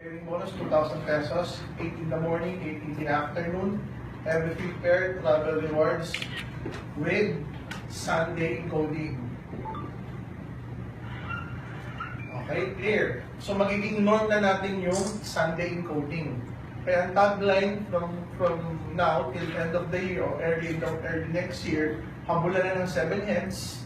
Pairing bonus, 2,000 pesos, 8 in the morning, 8 in the afternoon. Every pair, travel rewards with Sunday coding. Okay, clear. So magiging norm na natin yung Sunday encoding. Kaya ang tagline from from now till end of the year or early early next year, habulan na ng seven heads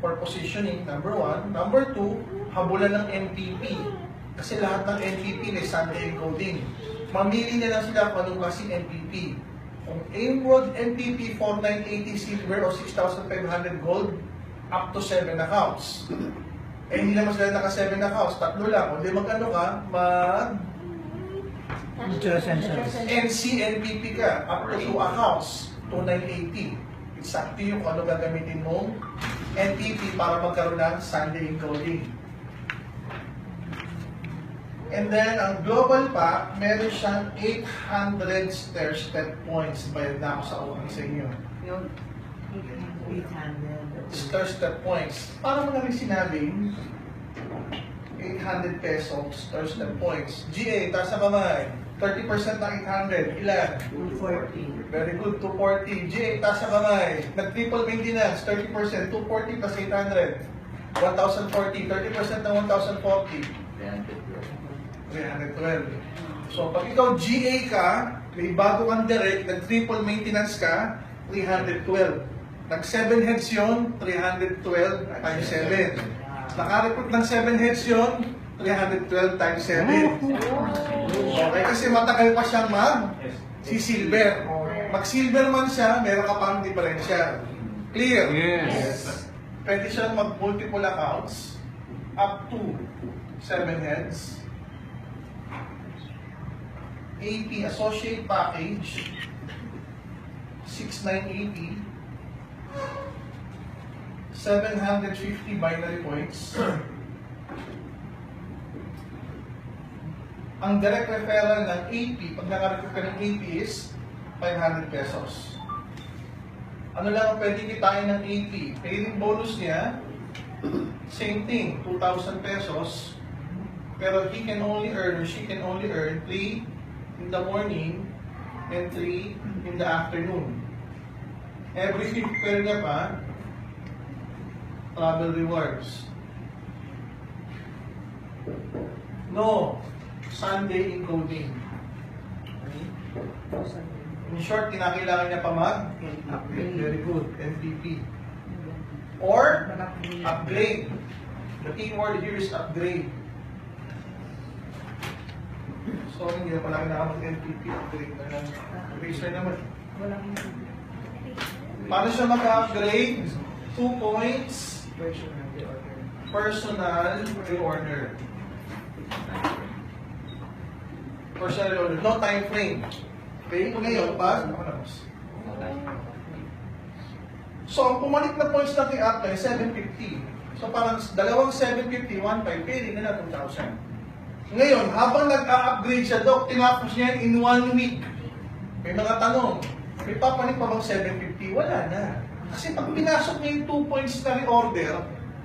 for positioning, number one. Number two, habulan ng NPP. Kasi lahat ng NPP may Sunday encoding. Mamili na lang sila kung anong klaseng NPP. Kung Aimworld NPP 4980 silver o 6,500 gold, up to 7 accounts. Eh, hindi naman sila naka 7 accounts, tatlo lang. Kung di mag-ano ka, mag. NCNPP ka, up to 2 accounts, 2980. It's up to you kung ano gagamitin mong NPP para magkaroon ng Sunday encoding. And then, ang global pa, meron siyang 800 stair step points. Bayad na ako sa utang sa inyo. Yung 800. Stair step points. Para mo na rin sinabing, 800 pesos stair step points. GA, taas na kamay. 30% ng 800. Ilan? 240. Very good, 240. GA, taas na kamay. Nag-triple maintenance, 30%, 240 plus 800. 1,040, 30% ng 1,040. 312. So, pag ikaw GA ka, may bago kang direct, nag-triple maintenance ka, 312. Nag-7 heads yun, 312 times 7. Naka-recruit ng 7 heads yun, 312 times 7. Okay, kasi matagal pa siyang mag si silver. Mag silver man siya, meron ka pang diferensya. Clear? Yes. Pwede siyang mag multiple accounts up to 7 heads. AP associate package 6980 750 binary points ang direct referral ng AP, pag nakarecruit ka ng AP is 500 pesos. Ano lang ang pwede kitain ng AP? Pairing bonus niya, same thing, 2,000 pesos. Pero he can only earn, she can only earn 3 in the morning and 3 in the afternoon. Every fifth pair niya pa, travel rewards. No, Sunday encoding. In short, kinakailangan niya pa mag upgrade. Very good. MPP. Or upgrade. The key word here is upgrade. So, hindi na pala kailangan mag-MPP. Upgrade na lang. Eraser naman. Paano siya mag-upgrade? Two points. Personal reorder. Personal reorder. No time frame. Okay? Ngayon, pa? Ako na, boss. So, ang pumalit na points natin apply, 750. So, parang dalawang 750, 1.5, pairing na na 2,000. Ngayon, habang nag-a-upgrade siya, Dok, tinapos niya in one week. May mga tanong, may papalit pa bang 750? Wala na. Kasi pag pinasok niya yung 2 points na reorder,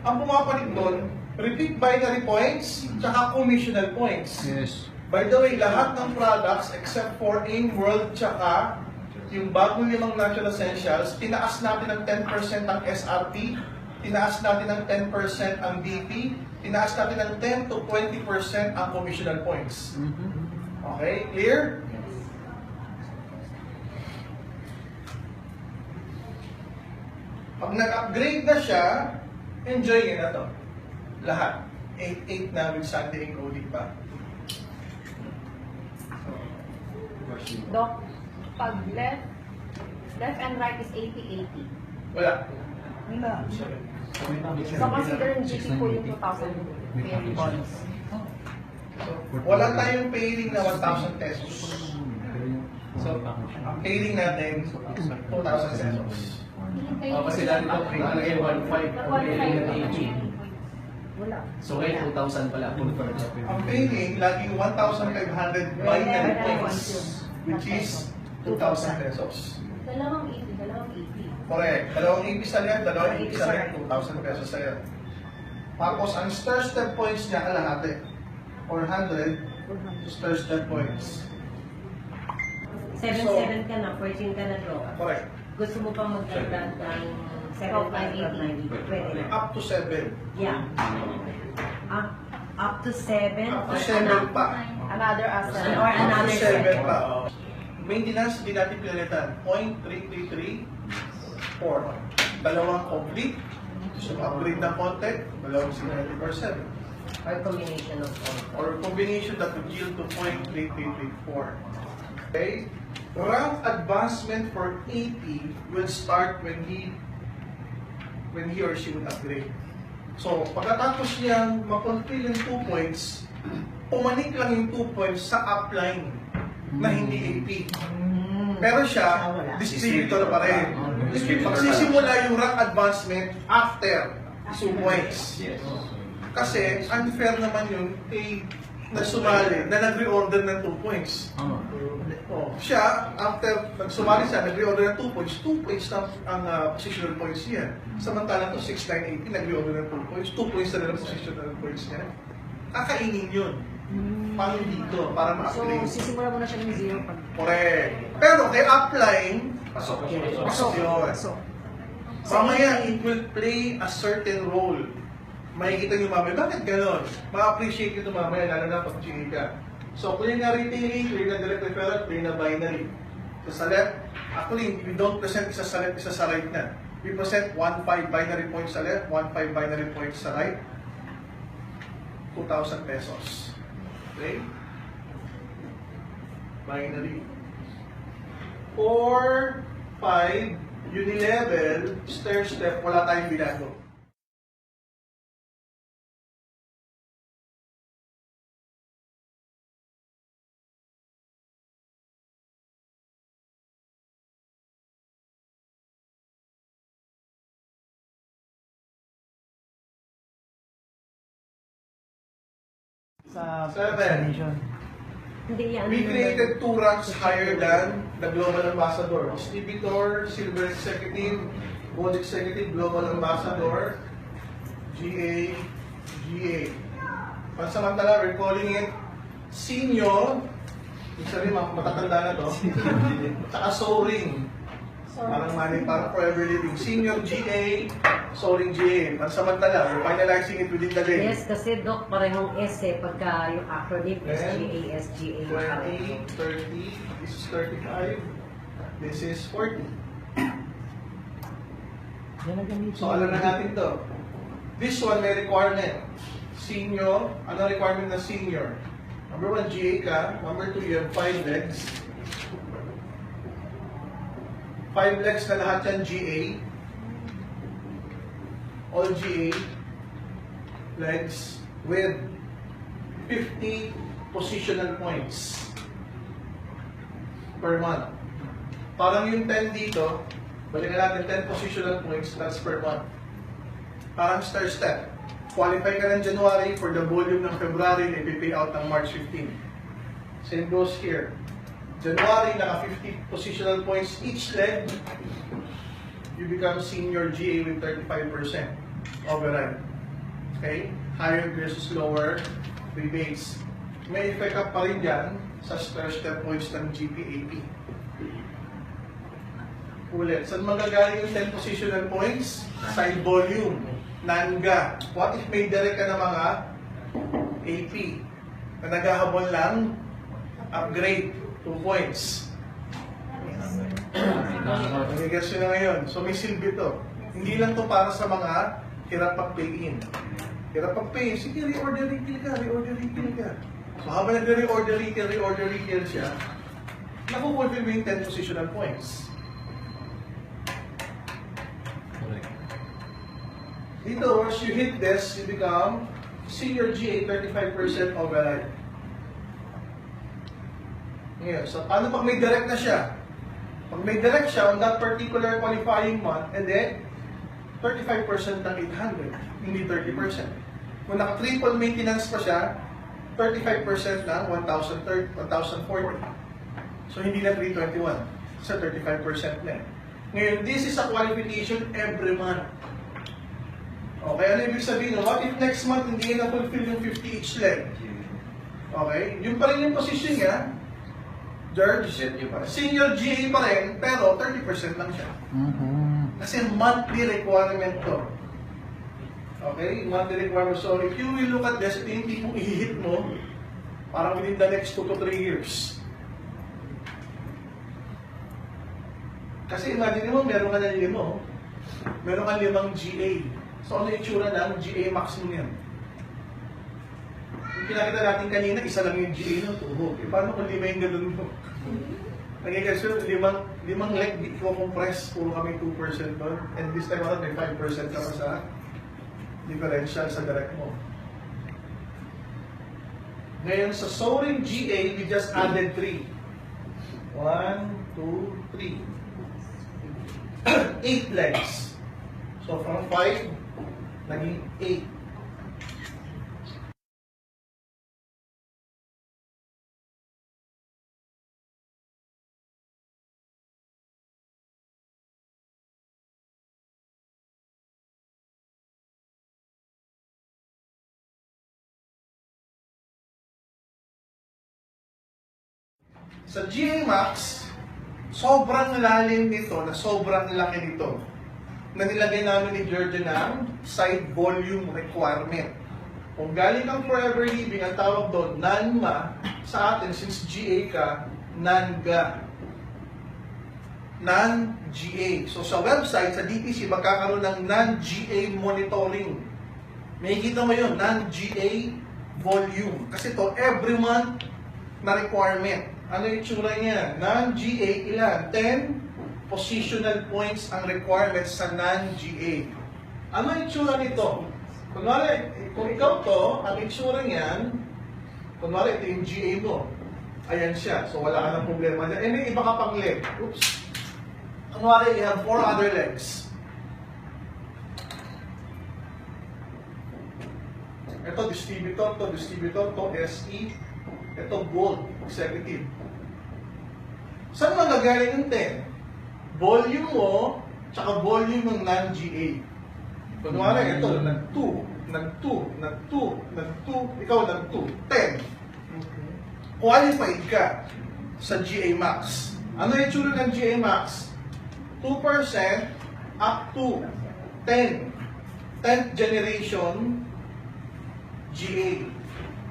ang pumapalit doon, repeat binary points, tsaka commissional points. Yes. By the way, lahat ng products except for AIM World tsaka yung bagong limang natural essentials, tinaas natin ng 10% ang SRP, tinaas natin ng 10% ang BP, tinaas natin ng 10 to 20% ang commissional points. Okay? Clear? Pag nag-upgrade na siya, enjoy niya na to. Lahat. 8-8 na with Sunday encoding pa. Doc, pag left, left and right is 80-80. Wala. Wala. So considering GP po yung 2,000 pairing bonus. Wala tayong pairing na 1,000 pesos. So, ang pairing natin, 2,000 pesos. Oh, kasi dati ito, nakalagay 1.5 ang pairing ng 80. Wala. So ngayon, 2,000 pala. Ang pairing, laging 1,500 binary points, which is 2,000 pesos. Dalawang 80, dalawang 80. Correct. Dalawang AP sa left, dalawang AP sa right, 2,000 pesos sa'yo. Tapos, ang star step points niya kalahati. 400 Star step points. 7-7 ka na, 14 ka na draw. Correct. Gusto mo pa magdagdag ng 7-5 pwede na. Up to 7. Yeah. Up, up to 7. Up to 7 pa. Another asset. Or Up to another 7 7. pa. Maintenance, hindi natin pinalitan. 0.333, 4. Dalawang complete. So, upgrade ng konti. Dalawang 70%. Or combination of all. or combination that would yield to 0.3334. Okay? Rank advancement for AP will start when he when he or she would upgrade. So, pagkatapos niyang ma-fulfill yung 2 points, pumanik lang yung 2 points sa upline na hindi AP. Pero siya, distributor pa rin. Magsisimula yung rank advancement after 2 points. Yes. Kasi unfair naman yun kay na sumali, na nag-reorder ng 2 points. Oh, siya, after nagsumali siya, nag-reorder ng 2 points, 2 points na ang uh, positional points niya. Samantalang to 6, 9, 18, nag-reorder ng 2 points, 2 points na rin ang positional points niya. Kakainin yun. Paano dito? Para So, ma-upgrade. sisimula mo na siya ng zero pag Correct. Pero kay upline, Pasok. pasok yun. So, Mamaya, it will play a certain role. Makikita nyo mamaya, bakit ganon? Ma-appreciate nyo ito mamaya, lalo na pag GA ka. So, play na retailing, play na direct referral, play na binary. So, sa left, actually, we don't present isa sa left, isa sa right na. We present 1-5 binary points sa left, 1-5 binary points sa right. 2,000 pesos. Okay? Binary. 4, 5, unilevel, stair step, wala tayong binago. Sa Seven. explanation. Hindi yan. We created two ranks higher than the Global Ambassador. Distributor, Silver Executive, Gold Executive, Global Ambassador, GA, GA. Pansamantala, we're calling it Senior, sabihin, mat- matatanda na to, tsaka Soaring. Parang money, parang forever living. Senior GA, Soaring GA. Pansamantala, we're finalizing it within the day. Yes, kasi Doc, parehong S eh, pagka yung acronym is GA, SGA. 20, 30, this is 35, this is 40. Yan ang gamitin. So alam na natin to. This one may requirement. Senior, ano requirement na senior? Number one, GA ka. Number two, you have five legs. Five legs na lahat yan GA. All GA legs with 50 positional points per month. Parang yung 10 dito, balikan natin 10 positional points, that's per month. Parang star step. Qualify ka ng January for the volume ng February na ipipay out ng March 15. Same goes here. January, naka 50 positional points each leg, you become senior GA with 35% override. Okay? Higher versus lower rebates. May effect up pa rin dyan sa star step points ng GPAP. Ulit, saan magagaling yung 10 positional points? Side volume, nanga. What if may direct ka ng mga AP na naghahabol lang upgrade 2 points? Nagigets nyo na ngayon. So may silbi to. Hindi lang to para sa mga hirap pag-pay-in. Hirap pag-pay, sige, reorder retail ka, reorder retail ka. So habang nagre-reorder retail, reorder retail siya, nakukulfil mo yung 10 positional points. Dito, once you hit this, you become senior GA 35% override. Ngayon, so paano pag may direct na siya? Pag may direct siya on that particular qualifying month, and then 35% ng 800, hindi 30%. Kung naka-triple maintenance pa siya, 35% na 1,030, 1,040. So hindi na 321. Sa 35% na. Ngayon, this is a qualification every month. Okay, ano ibig sabihin? no? What if next month hindi na fulfill yung 50 each leg? Okay? Yun pa rin yung position niya. George, senior GA pa rin, pero 30% lang siya. Kasi monthly requirement to. Okay? Monthly requirement. So, if you will look at this, ito yung tipong ihihit mo parang within the next 2 to 3 years. Kasi imagine mo, meron ka na limo. Meron ka limang GA. So, ano itsura ng GA max mo yan? Yung pinakita natin kanina, isa lang yung GA ng tuhog. E, paano kung lima yung ganun mo? Nagigets ko, limang, limang leg, di ko compress, puro kami 2% doon. And this time around, may 5% ka pa sa differential sa direct mo. Ngayon, sa soaring GA, we just added 3. 1, 2, 3. 8 legs. So, from 5, naging 8. Sa GA Max, sobrang lalim nito na sobrang laki nito na nilagay namin ni Georgia ng side volume requirement. Kung galing kang forever living, ang tawag doon, NANMA, sa atin, since GA ka, NANGA. Non-GA. So sa website, sa DTC, magkakaroon ng non-GA monitoring. May kita mo yun, non-GA volume. Kasi to every month na requirement. Ano yung tsura niya? Non-GA, ilan? 10 positional points ang requirements sa non-GA. Ano yung tsura nito? Kunwari, kung ikaw to, ang itsura niyan, kunwari, ito yung GA mo. Ayan siya. So, wala ka ng problema dyan. Eh, may iba ka pang leg. Oops. Kunwari, you have four other legs. Ito, distributor, to distributor, to SE. Ito, gold, executive. Saan magagaling yung 10? Volume mo, tsaka volume ng non-GA. Kunwari, ito, nag-2, nag-2, nag-2, nag-2, ikaw nag-2, 10. Qualified ka sa GA Max. Ano yung tsura ng GA Max? 2% up to 10. 10th generation GA.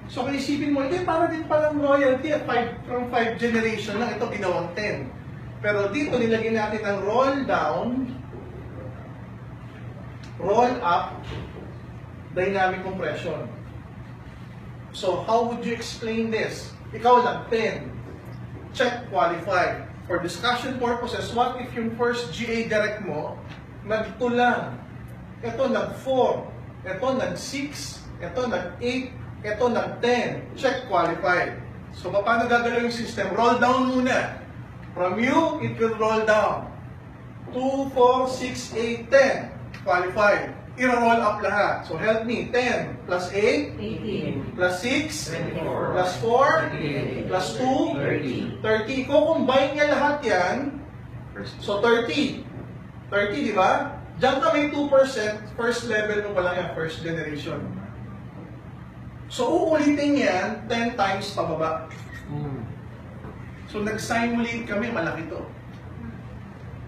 So kung isipin mo, ito para din palang royalty at five, from 5 generation lang, ito ginawang 10. Pero dito nilagyan natin ang roll down, roll up, dynamic compression. So how would you explain this? Ikaw lang, 10. Check qualified. For discussion purposes, what if yung first GA direct mo, nag-2 lang. Ito nag-4. Ito nag-6. Ito nag-8. Ito nag-10. Check qualified. So, paano gagalaw yung system? Roll down muna. From you, it will roll down. 2, 4, 6, 8, 10. Qualified. I-roll up lahat. So, help me. 10 plus 8 18. plus 6 24. plus 4 30. plus 2 30. Kung-combine niya lahat yan, so 30. 30, di ba? Diyan ka may 2%, first level mo pa lang yan, first generation. So uulitin yan 10 times pababa. So nag-simulate kami, malaki to.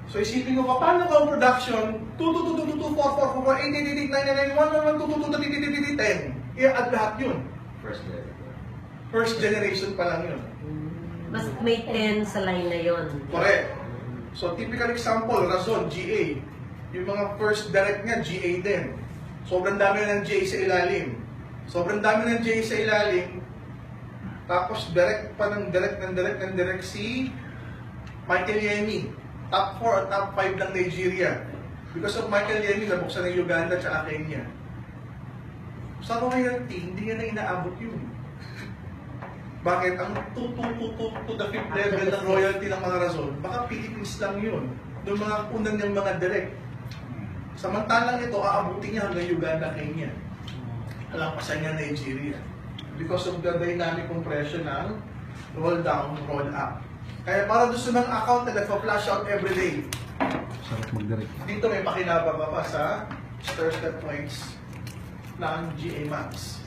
So isipin mo pa, paano ka ang production? 2, 2, 2, 2, 2, 4, 4, 4, 8, 8, 8, 9, 9, 1, 1, 1, 2, 2, 2, 2, 2, 10. I-add lahat yun. First level. First generation pa lang yun. Mas may 10 sa line na yon. Correct. So, typical example, Razon, GA. Yung mga first direct niya, GA din. Sobrang dami na ng GA sa ilalim. Sobrang dami ng GA sa ilalim. Tapos, direct pa ng direct ng direct ng direct si Michael Yemi. Top 4 at top 5 ng Nigeria. Because of Michael Yemi, nabuksan ng Uganda at Kenya. Sa royalty, hindi yan na inaabot yun. Bakit? Ang to, to, to, to, to the fifth level ng royalty ng mga razon, baka Philippines lang yun. Doon mga unang niyang mga direct. Samantalang ito, aabutin niya hanggang Uganda, Kenya. Kalampasan niya Nigeria. Because of the dynamic compression ng roll down, roll up. Kaya para doon sa mga account na nagpa-flash out every day, Sarap mag-direct. dito may pakinabang pa pa sa stir step points ng GA Max.